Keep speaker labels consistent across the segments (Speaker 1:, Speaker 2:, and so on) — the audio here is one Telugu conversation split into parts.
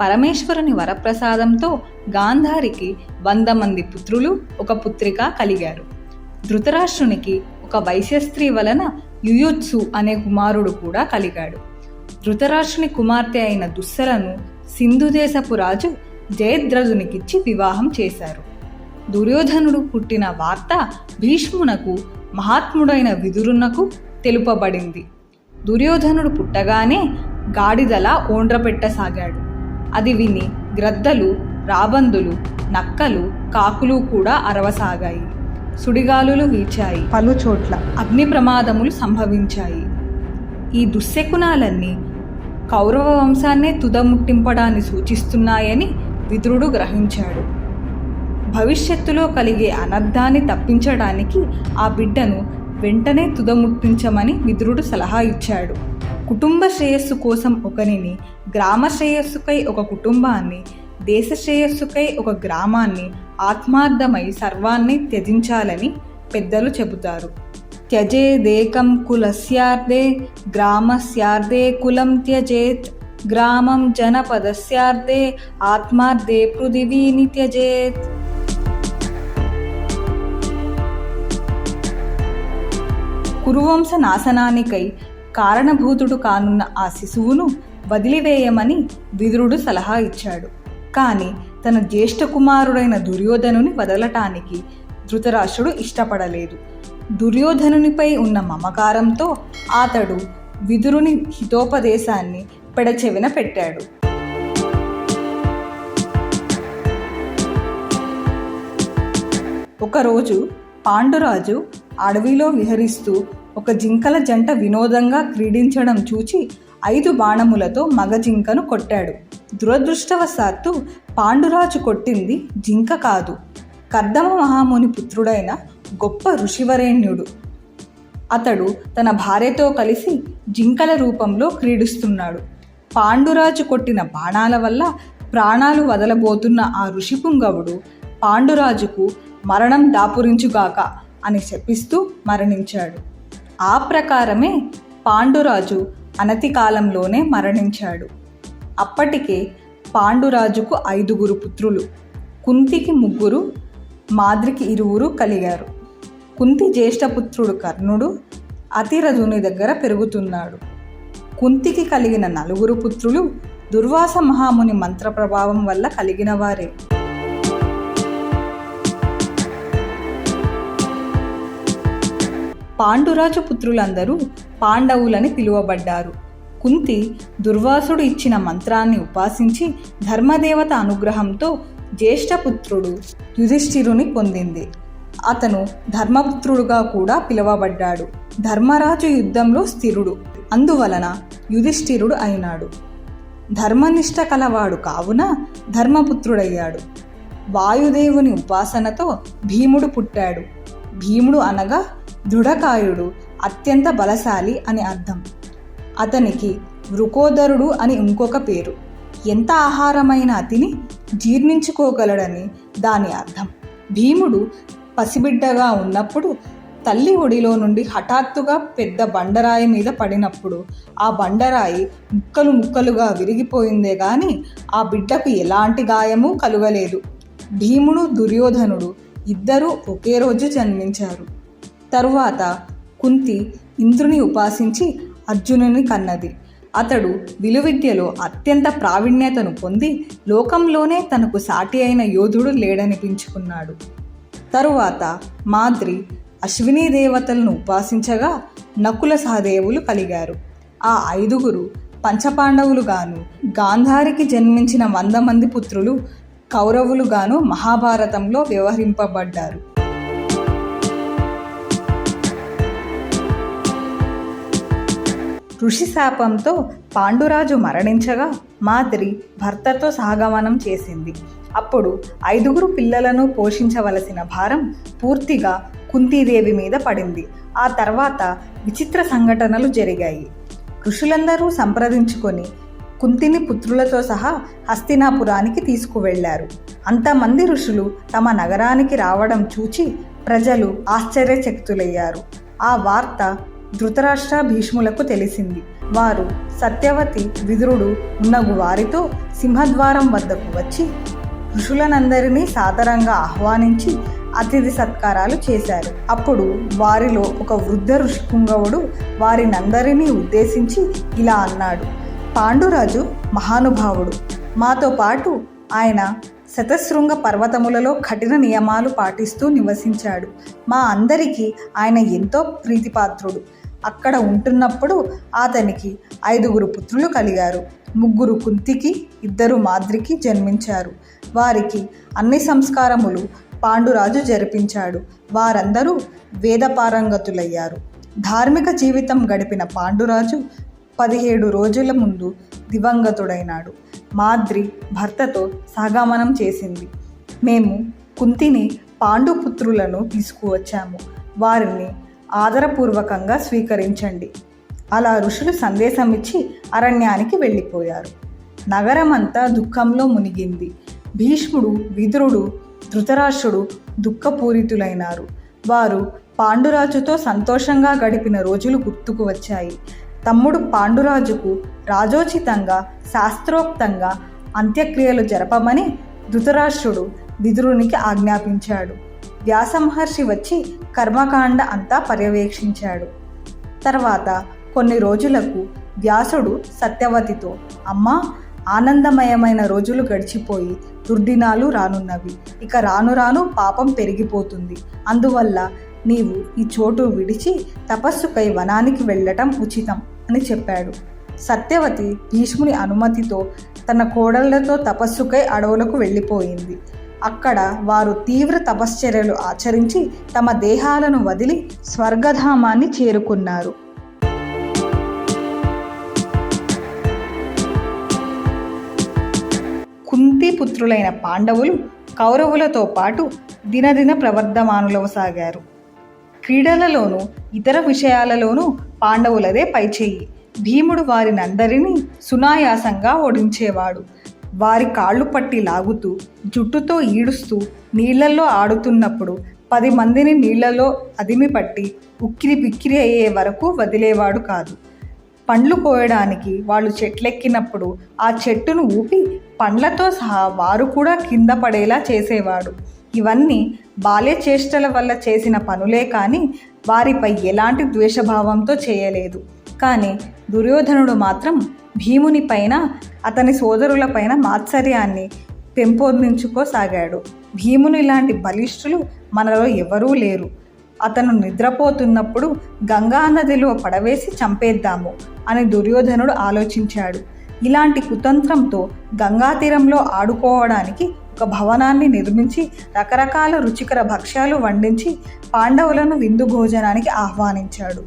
Speaker 1: పరమేశ్వరుని వరప్రసాదంతో గాంధారికి వంద మంది పుత్రులు ఒక పుత్రిక కలిగారు. ధృతరాష్ట్రునికి ఒక వైశ్యస్త్రీ వలన యుయుత్సు అనే కుమారుడు కూడా కలిగాడు. ధృతరాష్ట్రుని కుమార్తె అయిన దుస్సలను సింధుదేశపు రాజు జయద్రథునికిచ్చి వివాహం చేశారు. దుర్యోధనుడు పుట్టిన వార్త భీష్మునకు మహాత్ముడైన విదురునకు తెలుపబడింది. దుర్యోధనుడు పుట్టగానే గాడిదలా ఓండ్రపెట్టసాగాడు. అది విని గ్రద్దలు రాబందులు నక్కలు కాకులు కూడా అరవసాగాయి. సుడిగాలులు వీచాయి. పలు చోట్ల అగ్ని ప్రమాదములు సంభవించాయి. ఈ దుశ్శకునాలన్నీ కౌరవ వంశాన్నే తుదముట్టింపడాన్ని సూచిస్తున్నాయని విదురుడు గ్రహించాడు. భవిష్యత్తులో కలిగే అనర్థాన్ని తప్పించడానికి ఆ బిడ్డను వెంటనే తుదముట్టించమని విదురుడు సలహా ఇచ్చాడు. కుటుంబ శ్రేయస్సు కోసం ఒకరిని గ్రామ శ్రేయస్సుకై ఒక కుటుంబాన్ని దేశ శ్రేయస్సుకై ఒక గ్రామాన్ని ఆత్మార్థమై సర్వాన్ని త్యజించాలని పెద్దలు చెబుతారు. త్యజేదేకం కులస్యార్థే గ్రామస్యార్థే కులం త్యజేత్ గ్రామం జనపదస్యార్థే ఆత్మార్థే పృథివీని త్యజేత్. కురువంశ నాశనానికై కారణభూతుడు కానున్న ఆ శిశువును వదిలివేయమని విదురుడు సలహా ఇచ్చాడు. కానీ తన జ్యేష్ఠ కుమారుడైన దుర్యోధనుని వదలటానికి ధృతరాష్ట్రుడు ఇష్టపడలేదు. దుర్యోధనునిపై ఉన్న మమకారంతో అతడు విదురుని హితోపదేశాన్ని పెడచెవిన పెట్టాడు. ఒకరోజు పాండురాజు అడవిలో విహరిస్తూ ఒక జింకల జంట వినోదంగా క్రీడించడం చూచి ఐదు బాణములతో మగ జింకను కొట్టాడు. దురదృష్టవశాత్తు పాండురాజు కొట్టింది జింక కాదు. కర్దమ మహాముని పుత్రుడైన గొప్ప ఋషివరేణ్యుడు. అతడు తన భార్యతో కలిసి జింకల రూపంలో క్రీడిస్తున్నాడు. పాండురాజు కొట్టిన బాణాల వల్ల ప్రాణాలు వదలబోతున్న ఆ ఋషిపుంగవుడు పాండురాజుకు మరణం దాపురించుగాక అని శపిస్తూ మరణించాడు. ఆ ప్రకారమే పాండురాజు అనతి కాలంలోనే మరణించాడు. అప్పటికే పాండురాజుకు ఐదుగురు పుత్రులు కుంతికి ముగ్గురు మాద్రికి ఇరువురు కలిగారు. కుంతి జ్యేష్ఠపుత్రుడు కర్ణుడు అతిరథుని దగ్గర పెరుగుతున్నాడు. కుంతికి కలిగిన నలుగురు పుత్రులు దుర్వాస మహాముని మంత్ర ప్రభావం వల్ల కలిగిన వారే. పాండురాజు పుత్రులందరూ పాండవులని పిలువబడ్డారు. కుంతి దుర్వాసుడు ఇచ్చిన మంత్రాన్ని ఉపాసించి ధర్మదేవత అనుగ్రహంతో జ్యేష్ఠపుత్రుడు యుధిష్ఠిరుని పొందింది. అతను ధర్మపుత్రుడుగా కూడా పిలువబడ్డాడు. ధర్మరాజు యుద్ధంలో స్థిరుడు. అందువలన యుధిష్ఠిరుడు అయినాడు. ధర్మనిష్ట కలవాడు కావున ధర్మపుత్రుడయ్యాడు. వాయుదేవుని ఉపాసనతో భీముడు పుట్టాడు. భీముడు అనగా దృఢకాయుడు అత్యంత బలశాలి అని అర్థం. అతనికి వృకోదరుడు అని ఇంకొక పేరు. ఎంత ఆహారమైన అతిని జీర్ణించుకోగలడని దాని అర్థం. భీముడు పసిబిడ్డగా ఉన్నప్పుడు తల్లి ఒడిలో నుండి హఠాత్తుగా పెద్ద బండరాయి మీద పడినప్పుడు ఆ బండరాయి ముక్కలు ముక్కలుగా విరిగిపోయిందే గాని ఆ బిడ్డకు ఎలాంటి గాయము కలుగలేదు. భీముడు దుర్యోధనుడు ఇద్దరూ ఒకే రోజు జన్మించారు. తరువాత కుంతి ఇంద్రుని ఉపాసించి అర్జునుని కన్నది. అతడు విలువిద్యలో అత్యంత ప్రావీణ్యతను పొంది లోకంలోనే తనకు సాటి అయిన యోధుడు లేడనిపించుకున్నాడు. తరువాత మాద్రి అశ్విని దేవతలను ఉపాసించగా నకుల సహదేవులు కలిగారు. ఆ ఐదుగురు పంచపాండవులుగాను గాంధారికి జన్మించిన వంద మంది పుత్రులు కౌరవులుగాను మహాభారతంలో వ్యవహరింపబడ్డారు. ఋషి శాపంతో పాండురాజు మరణించగా మాద్రి భర్తతో సహగమనం చేసింది. అప్పుడు ఐదుగురు పిల్లలను పోషించవలసిన భారం పూర్తిగా కుంతీదేవి మీద పడింది. ఆ తర్వాత విచిత్ర సంఘటనలు జరిగాయి. ఋషులందరూ సంప్రదించుకొని కుంతిని పుత్రులతో సహా హస్తినాపురానికి తీసుకువెళ్ళారు. అంతమంది ఋషులు తమ నగరానికి రావడం చూచి ప్రజలు ఆశ్చర్యచకితులయ్యారు. ఆ వార్త ధృతరాష్ట్ర భీష్ములకు తెలిసింది. వారు సత్యవతి విదురుడు ఉన్నగు వారితో సింహద్వారం వద్దకు వచ్చి ఋషులనందరినీ సాదరంగా ఆహ్వానించి అతిథి సత్కారాలు చేశారు. అప్పుడు వారిలో ఒక వృద్ధ ఋషిపుంగవుడు వారినందరినీ ఉద్దేశించి ఇలా అన్నాడు. పాండురాజు మహానుభావుడు. మాతో పాటు ఆయన శతశృంగ పర్వతములలో కఠిన నియమాలు పాటిస్తూ నివసించాడు. మా అందరికీ ఆయన ఎంతో ప్రీతిపాత్రుడు. అక్కడ ఉంటున్నప్పుడు అతనికి ఐదుగురు పుత్రులు కలిగారు. ముగ్గురు కుంతికి ఇద్దరు మాద్రికి జన్మించారు. వారికి అన్ని సంస్కారములు పాండురాజు జరిపించాడు. వారందరూ వేదపారంగతులయ్యారు. ధార్మిక జీవితం గడిపిన పాండురాజు పదిహేడు రోజుల ముందు దివంగతుడైనాడు. మాద్రి భర్తతో సహగమనం చేసింది. మేము కుంతిని పాండుపుత్రులను తీసుకువచ్చాము. వారిని ఆదరపూర్వకంగా స్వీకరించండి. అలా ఋషులు సందేశం ఇచ్చి అరణ్యానికి వెళ్ళిపోయారు. నగరమంతా దుఃఖంలో మునిగింది. భీష్ముడు విదురుడు ధృతరాష్ట్రుడు దుఃఖపూరితులైనారు. వారు పాండురాజుతో సంతోషంగా గడిపిన రోజులు గుర్తుకు వచ్చాయి. తమ్ముడు పాండురాజుకు రాజోచితంగా శాస్త్రోక్తంగా అంత్యక్రియలు జరపమని ధృతరాష్ట్రుడు విదురునికి ఆజ్ఞాపించాడు. వ్యాసమహర్షి వచ్చి కర్మకాండ అంతా పర్యవేక్షించాడు. తర్వాత కొన్ని రోజులకు వ్యాసుడు సత్యవతితో అమ్మా ఆనందమయమైన రోజులు గడిచిపోయి దుర్దినాలు రానున్నవి. ఇక రాను రాను పాపం పెరిగిపోతుంది. అందువల్ల నీవు ఈ చోటు విడిచి తపస్సుకై వనానికి వెళ్ళటం ఉచితం అని చెప్పాడు. సత్యవతి భీష్ముని అనుమతితో తన కోడళ్ళతో తపస్సుకై అడవులకు వెళ్ళిపోయింది. అక్కడ వారు తీవ్ర తపశ్చర్యలు ఆచరించి తమ దేహాలను వదిలి స్వర్గధామాన్ని చేరుకున్నారు. కుంతి పుత్రులైన పాండవులు కౌరవులతో పాటు దినదిన ప్రవర్ధమానులవసాగారు క్రీడలలోనూ ఇతర విషయాలలోనూ పాండవులదే పైచేయి. భీముడు వారినందరినీ సునాయాసంగా ఓడించేవాడు. వారి కాళ్ళు పట్టి లాగుతూ జుట్టుతో ఈడుస్తూ నీళ్ళలో ఆడుతున్నప్పుడు పది మందిని నీళ్ళలో అదిమి పట్టి ఉక్కిరి బిక్కిరి అయ్యే వరకు వదిలేవాడు కాదు. పండ్లు కోయడానికి వాళ్ళు చెట్లెక్కినప్పుడు ఆ చెట్టును ఊపి పండ్లతో సహా వారు కూడా కింద పడేలా చేసేవాడు. ఇవన్నీ బాల్య చేష్టల వల్ల చేసిన పనులే కానీ వారిపై ఎలాంటి ద్వేషభావంతో చేయలేదు. కానీ దుర్యోధనుడు మాత్రం భీముని పైన అతని సోదరులపైన మాత్సర్యాన్ని పెంపొందించుకోసాగాడు. భీముని లాంటి బలిష్ఠులు మనలో ఎవరూ లేరు. అతను నిద్రపోతున్నప్పుడు గంగా నదిలో పడవేసి చంపేద్దాము అని దుర్యోధనుడు ఆలోచించాడు. ఇలాంటి కుతంత్రంతో గంగా తీరంలో ఆడుకోవడానికి ఒక భవనాన్ని నిర్మించి రకరకాల రుచికర భక్ష్యాలు వండించి పాండవులను విందు భోజనానికి ఆహ్వానించాడు.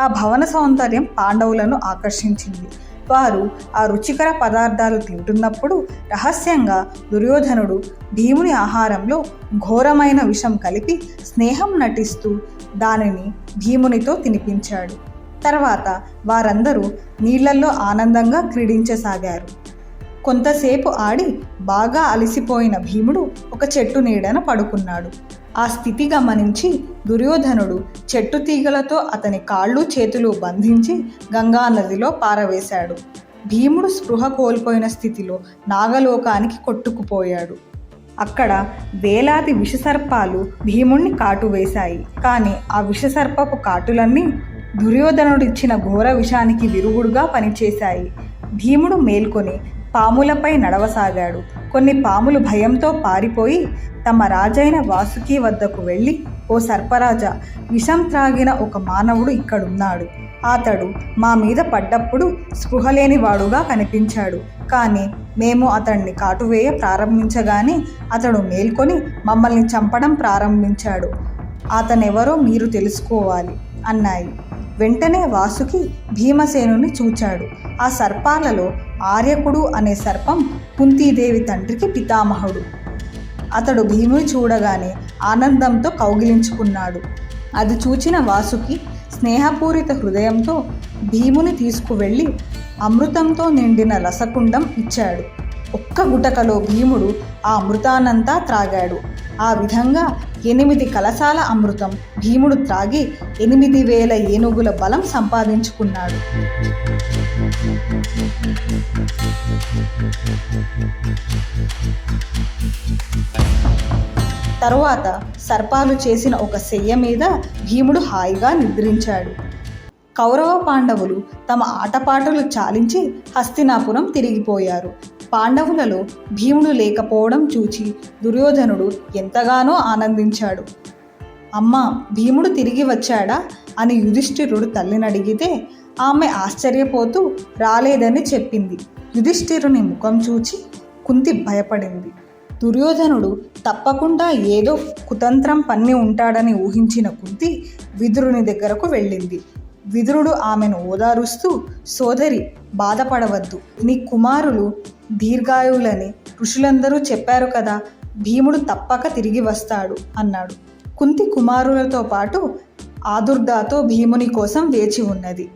Speaker 1: ఆ భవన సౌందర్యం పాండవులను ఆకర్షించింది. వారు ఆ రుచికర పదార్థాలు తింటున్నప్పుడు రహస్యంగా దుర్యోధనుడు భీముని ఆహారంలో ఘోరమైన విషం కలిపి స్నేహం నటిస్తూ దానిని భీమునితో తినిపించాడు. తర్వాత వారందరూ నీళ్ళలో ఆనందంగా క్రీడించసాగారు. కొంతసేపు ఆడి బాగా అలసిపోయిన భీముడు ఒక చెట్టు నీడన పడుకున్నాడు. ఆ స్థితి గమనించి దుర్యోధనుడు చెట్టు తీగలతో అతని కాళ్ళు చేతులు బంధించి గంగా నదిలో పారవేశాడు. భీముడు స్పృహ కోల్పోయిన స్థితిలో నాగలోకానికి కొట్టుకుపోయాడు. అక్కడ వేలాది విషసర్పాలు భీముణ్ణి కాటు వేశాయి. కానీ ఆ విషసర్పపు కాటులన్నీ దుర్యోధనుడిచ్చిన ఘోర విషానికి విరుగుడుగా పనిచేశాయి. భీముడు మేల్కొని పాములపై నడవసాగాడు. కొన్ని పాములు భయంతో పారిపోయి తమ రాజైన వాసుకి వద్దకు వెళ్ళి ఓ సర్పరాజా విషం త్రాగిన ఒక మానవుడు ఇక్కడున్నాడు. అతడు మా మీద పడ్డప్పుడు స్పృహలేని వాడుగా కనిపించాడు. కానీ మేము అతన్ని కాటువేయ ప్రారంభించగానే అతడు మేల్కొని మమ్మల్ని చంపడం ప్రారంభించాడు. అతనెవరో మీరు తెలుసుకోవాలి అన్నాయి. వెంటనే వాసుకి భీమసేనుని చూచాడు. ఆ సర్పాలలో ఆర్యకుడు అనే సర్పం కుంతీదేవి తండ్రికి పితామహుడు. అతడు భీముని చూడగానే ఆనందంతో కౌగిలించుకున్నాడు. అది చూచిన వాసుకి స్నేహపూరిత హృదయంతో భీముని తీసుకువెళ్ళి అమృతంతో నిండిన రసకుండం ఇచ్చాడు. ఒక్క గుటకలో భీముడు ఆ అమృతానంతా త్రాగాడు. ఆ విధంగా ఎనిమిది కలశాల అమృతం భీముడు త్రాగి ఎనిమిది వేల ఏనుగుల బలం సంపాదించుకున్నాడు. తరువాత సర్పాలు చేసిన ఒక శయ్య మీద భీముడు హాయిగా నిద్రించాడు. కౌరవ పాండవులు తమ ఆటపాటలు చాలించి హస్తినాపురం తిరిగిపోయారు. పాండవులలో భీముడు లేకపోవడం చూచి దుర్యోధనుడు ఎంతగానో ఆనందించాడు. అమ్మ భీముడు తిరిగి వచ్చాడా? అని యుధిష్ఠిరుడు తల్లిని అడిగితే ఆమె ఆశ్చర్యపోతూ రాలేదని చెప్పింది. యుధిష్ఠిరుని ముఖం చూచి కుంతి భయపడింది. దుర్యోధనుడు తప్పకుండా ఏదో కుతంత్రం పన్ని ఉంటాడని ఊహించిన కుంతి విదురుని దగ్గరకు వెళ్ళింది. విదురుడు ఆమెను ఓదారుస్తూ సోదరి బాధపడవద్దు. నీ కుమారులు దీర్ఘాయువులని ఋషులందరూ చెప్పారు కదా భీముడు తప్పక తిరిగి వస్తాడు అన్నాడు. కుంతి కుమారులతో పాటు ఆదుర్దాతో భీముని కోసం వేచి ఉన్నది.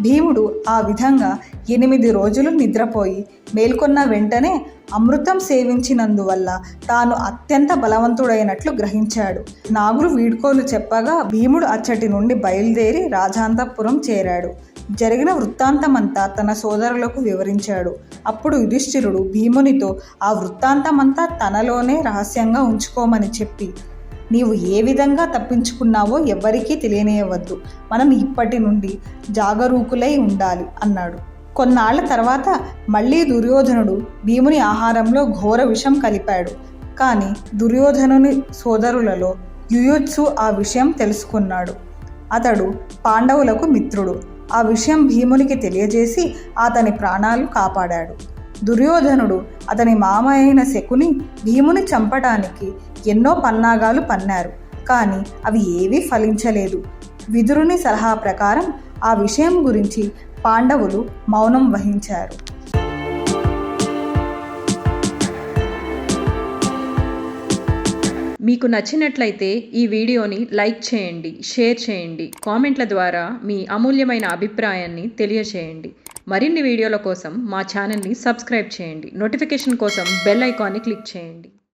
Speaker 1: భీముడు ఆ విధంగా ఎనిమిది రోజులు నిద్రపోయి మేల్కొన్న వెంటనే అమృతం సేవించినందువల్ల తాను అత్యంత బలవంతుడైనట్లు గ్రహించాడు. నాగులు వీడ్కోలు చెప్పగా భీముడు అచ్చటి నుండి బయలుదేరి రాజాంతపురం చేరాడు. జరిగిన వృత్తాంతమంతా తన సోదరులకు వివరించాడు. అప్పుడు యుధిష్ఠిరుడు భీమునితో ఆ వృత్తాంతమంతా తనలోనే రహస్యంగా ఉంచుకోమని చెప్పి నీవు ఏ విధంగా తప్పించుకున్నావో ఎవ్వరికీ తెలియనేయవద్దు. మనం ఇప్పటి నుండి జాగరూకులై ఉండాలి అన్నాడు. కొన్నాళ్ళ తర్వాత మళ్ళీ దుర్యోధనుడు భీముని ఆహారంలో ఘోర విషం కలిపాడు. కానీ దుర్యోధనుని సోదరులలో యుయోత్సు ఆ విషయం తెలుసుకున్నాడు. అతడు పాండవులకు మిత్రుడు. ఆ విషయం భీమునికి తెలియజేసి అతని ప్రాణాలు కాపాడాడు. దుర్యోధనుడు అతని మామ అయిన శకుని భీముని చంపటానికి ఎన్నో పన్నాగాలు పన్నారు. కానీ అవి ఏవీ ఫలించలేదు. విదురుని సలహా ప్రకారం ఆ విషయం గురించి పాండవులు మౌనం వహించారు.
Speaker 2: మీకు నచ్చినట్లయితే ఈ వీడియోని లైక్ చేయండి షేర్ చేయండి కామెంట్ల ద్వారా మీ అమూల్యమైన అభిప్రాయాన్ని తెలియచేయండి. మరిన్ని వీడియోల కోసం మా ఛానల్ని సబ్స్క్రైబ్ చేయండి. నోటిఫికేషన్ కోసం బెల్ ఐకాన్ని క్లిక్ చేయండి.